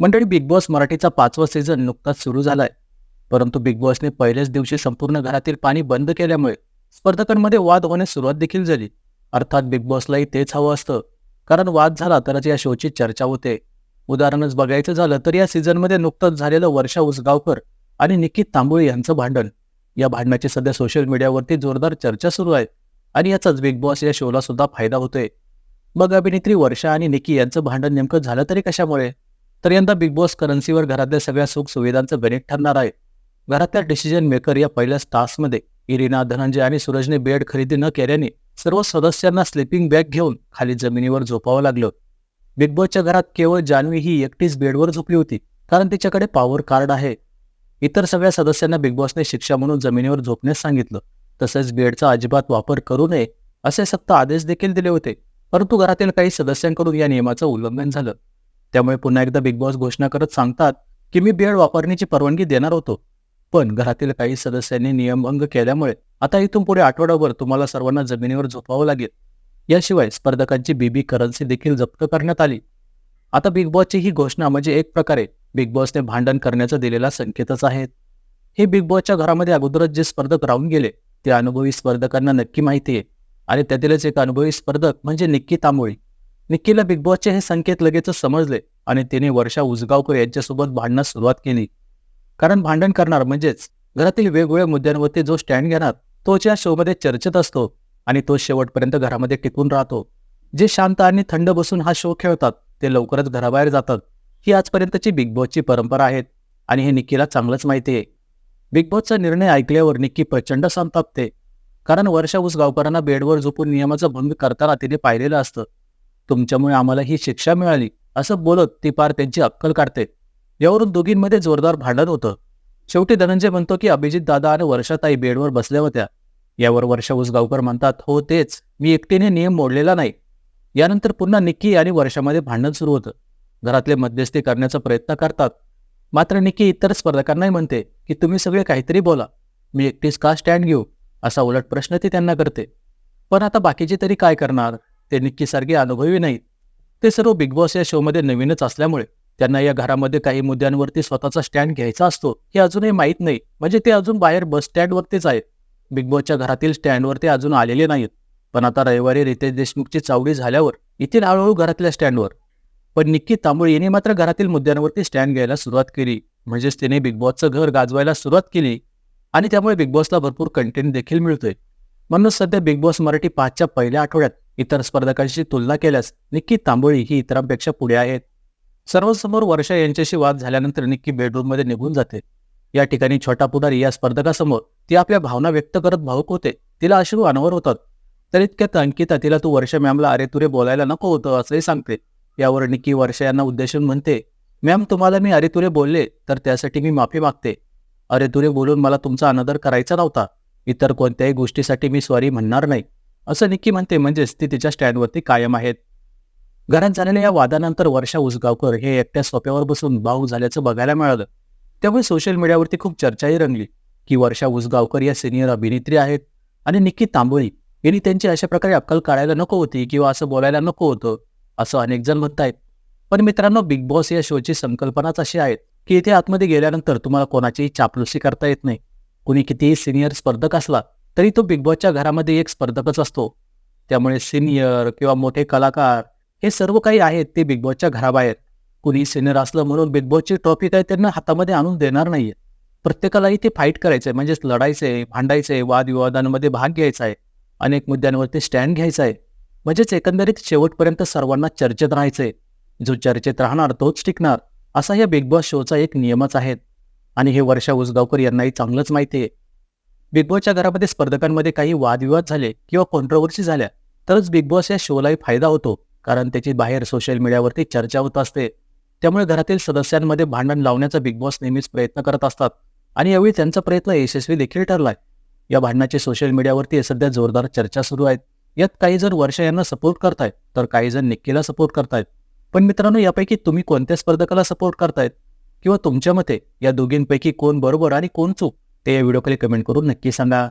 मंडळी big boss मराठीचा पाचवा सीझन नुकताच सुरू झालाय. परंतु बिग बॉसने पहिल्याच दिवशी संपूर्ण घरातील पाणी बंद केल्यामुळे स्पर्धकांमध्ये वाद होण्यास सुरुवात देखील झाली. अर्थात बिग बॉसलाही तेच हवं असतं. कारण वाद झाला तरच या शोची चर्चा होते. उदाहरणच बघायचं झालं तर या सीझनमध्ये नुकतंच झालेलं वर्षा उसगावकर आणि निकित तांबोळे यांचं भांडण. या भांडणाची सध्या सोशल मीडियावरती जोरदार चर्चा सुरू आहे आणि याचाच बिग बॉस या शोला सुद्धा फायदा होतोय. मग अभिनेत्री वर्षा आणि निकी यांचं भांडण नेमकं झालं तरी कशामुळे? तर यंदा बिग बॉस करन्सीवर घरातल्या सगळ्या सुख सुविधांचं गणित ठरणार आहे. घरातल्या डिसिजन मेकर या पहिल्याच टास्कमध्ये इरिना धनंजय आणि सूरजने बेड खरेदी न केल्याने सर्व सदस्यांना स्लिपिंग बॅग घेऊन खाली जमिनीवर झोपावं लागलं. बिग बॉसच्या घरात केवळ जान्हवी ही एकटीच बेडवर झोपली होती कारण तिच्याकडे पॉवर कार्ड आहे. इतर सगळ्या सदस्यांना बिग बॉसने शिक्षा म्हणून जमिनीवर झोपण्यास सांगितलं. तसेच बेडचा अजिबात वापर करू नये असे सक्त आदेश देखील दिले होते. परंतु घरातील काही सदस्यांकडून या नियमाचं उल्लंघन झालं. त्यामुळे पुन्हा एकदा बिग बॉस घोषणा करत सांगतात की मी बेड वापरण्याची परवानगी देणार होतो. पण घरातील काही सदस्यांनी नियमभंग केल्यामुळे आता इथून पुढे आठवडाभर तुम्हाला सर्वांना जमिनीवर झोपावं लागेल. याशिवाय स्पर्धकांची बीबी करन्सी देखील जप्त करण्यात आली. आता बिग बॉसची ही घोषणा म्हणजे एक प्रकारे बिग बॉसने भांडण करण्याचा दिलेला संकेतच आहे. हे बिग बॉसच्या घरामध्ये अगोदरच जे स्पर्धक राहून गेले ते अनुभवी स्पर्धकांना नक्की माहिती आहे. आणि त्यातीलच एक अनुभवी स्पर्धक म्हणजे निक्की तांबोळी. निक्कीला बिग बॉसचे हे संकेत लगेचच समजले आणि तिने वर्षा उजगावकर यांच्यासोबत भांडण्यास सुरुवात केली. कारण भांडण करणार म्हणजेच घरातील वेगवेगळ्या मुद्द्यांवरती जो स्टँड घेणार तोच या शोमध्ये चर्चेत असतो आणि तो शेवटपर्यंत घरामध्ये टिकून राहतो. जे शांत आणि थंड बसून हा शो खेळतात ते लवकरच घराबाहेर जातात. ही आजपर्यंतची बिग बॉसची परंपरा आहे आणि हे निक्कीला चांगलंच माहिती आहे. बिग बॉसचा निर्णय ऐकल्यावर निक्की प्रचंड संतापते. कारण वर्षा उसगावकरांना बेडवर झोपून नियमाचा भंग करताना तिने पाहिलेलं असतं. तुमच्यामुळे आम्हाला ही शिक्षा मिळाली. असं बोलत ती पार त्यांची अक्कल काढते. यावरून दोघींमध्ये जोरदार भांडण होतं. शेवटी धनंजय म्हणतो की अभिजित दादा आणि वर्षाताई बेडवर बसल्या होत्या. यावर वर्षा उसगावकर म्हणतात हो तेच. मी एकटीने नियम मोडलेला नाही. यानंतर पुन्हा निक्की आणि वर्षामध्ये भांडण सुरू होतं. घरातले मध्यस्थी करण्याचा प्रयत्न करतात. मात्र निक्की इतर स्पर्धकांनाही म्हणते की तुम्ही सगळे काहीतरी बोला. मी एकटीच का स्टँड घेऊ? असा उलट प्रश्न ती त्यांना करते. पण आता बाकीचे तरी काय करणार? ते निक्कीसारखे अनुभवी नाहीत. ते सर्व बिग बॉस या शोमध्ये नवीनच असल्यामुळे त्यांना या घरामध्ये काही मुद्द्यांवरती स्वतःचा स्टँड घ्यायचा असतो हे अजूनही माहीत नाही. म्हणजे ते अजून बाहेर बस स्टँडवरतीच आहेत. बिग बॉसच्या घरातील स्टँडवरती अजून आलेले नाहीत. पण आता रविवारी रितेश देशमुखची चावडी झाल्यावर येथील हळूहळू घरातल्या स्टँडवर पण निक्की तांबोळी यांनी मात्र घरातील मुद्द्यांवरती स्टँड घ्यायला सुरुवात केली. म्हणजेच तिने बिग बॉसचं घर गाजवायला सुरुवात केली. आणि त्यामुळे बिग बॉसला भरपूर कंटेंट देखील मिळतोय. म्हणून सध्या बिग बॉस मराठी पाचच्या पहिल्या आठवड्यात इतर स्पर्धकांशी तुलना केल्यास निक्की तांबोळी ही इतरांपेक्षा पुढे आहेत. सर्वसमोर वर्षा यांच्याशी वाद झाल्यानंतर निक्की बेडरूममध्ये निघून जाते. या ठिकाणी छोटा पुढारी या स्पर्धकासमोर ती आपल्या भावना व्यक्त करत भावुक होते. तिला अश्रू अनावर होतात. तर इतक्यात अंकिता तिला तू वर्षा मॅमला अरे तुरे बोलायला नको होतं असंही सांगते. यावर निक्की वर्षा यांना उद्देशून म्हणते मॅम तुम्हाला मी अरे तुरे बोलले तर त्यासाठी मी माफी मागते. अरे तुरे बोलून मला तुमचा अनादर करायचा नव्हता. इतर कोणत्याही गोष्टीसाठी मी स्वारी म्हणणार नाही. असं निक्की म्हणते म्हणजेच ती तिच्या स्टँडवरती कायम आहेत. घरात झालेल्या या वादानंतर वर्षा उसगावकर हे एकट्या सोप्यावर बसून भाऊ झाल्याचं बघायला मिळालं. त्यामुळे सोशल मीडियावरती खूप चर्चाही रंगली की वर्षा उसगावकर या सिनियर अभिनेत्री आहेत आणि निक्की तांबोळी यांनी त्यांची अशा प्रकारे अक्कल काढायला नको होती किंवा असं बोलायला नको होतं असं अनेक जण म्हणतायत. पण मित्रांनो बिग बॉस या शोची संकल्पनाच अशी आहेत की इथे आतमध्ये गेल्यानंतर तुम्हाला कोणाचीही चापलुसी करता येत नाही. कुणी कितीही सिनियर स्पर्धक असला तरी तो बिग बॉसच्या घरामध्ये एक स्पर्धकच असतो. त्यामुळे सिनियर किंवा मोठे कलाकार हे सर्व काही आहेत ते बिग बॉसच्या घराबाहेर. कुणी सिनियर असलं म्हणून बिग बॉसची ट्रॉफी काय त्यांना हातामध्ये आणून देणार नाहीये. प्रत्येकालाही ते फाईट करायचंय. म्हणजेच लढायचंय भांडायचंय वादविवादांमध्ये भाग घ्यायचा आहे अनेक मुद्द्यांवरती स्टँड घ्यायचा आहे म्हणजेच एकंदरीत शेवटपर्यंत सर्वांना चर्चेत राहायचंय. जो चर्चेत राहणार तोच टिकणार असा या बिग बॉस शोचा एक नियमच आहे. आणि हे वर्षा उसगावकर यांनाही चांगलंच माहिती आहे बिग बॉसच्या घरामध्ये स्पर्धकांमध्ये काही वादविवाद झाले किंवा कॉन्ट्रोवर्सी झाल्या तरच बिग बॉस या शोलाही फायदा होतो कारण त्याची बाहेर सोशल मीडियावरती चर्चा होत असते. त्यामुळे घरातील सदस्यांमध्ये भांडण लावण्याचा बिग बॉस नेहमीच प्रयत्न करत असतात आणि यावेळी त्यांचा प्रयत्न यशस्वी देखील ठरलाय. या भांडणाची सोशल मीडियावरती सध्या जोरदार चर्चा सुरू आहेत. यात काही जण वर्षा यांना सपोर्ट करतायत तर काही जण निक्कीला सपोर्ट करतायत. पण मित्रांनो यापैकी तुम्ही कोणत्या स्पर्धकाला सपोर्ट करतायत? किंवा तुमच्या मते या दोघींपैकी कोण बरोबर आणि कोण चूक? ते या व्हिडिओखाली कमेंट करून नक्की सांगा.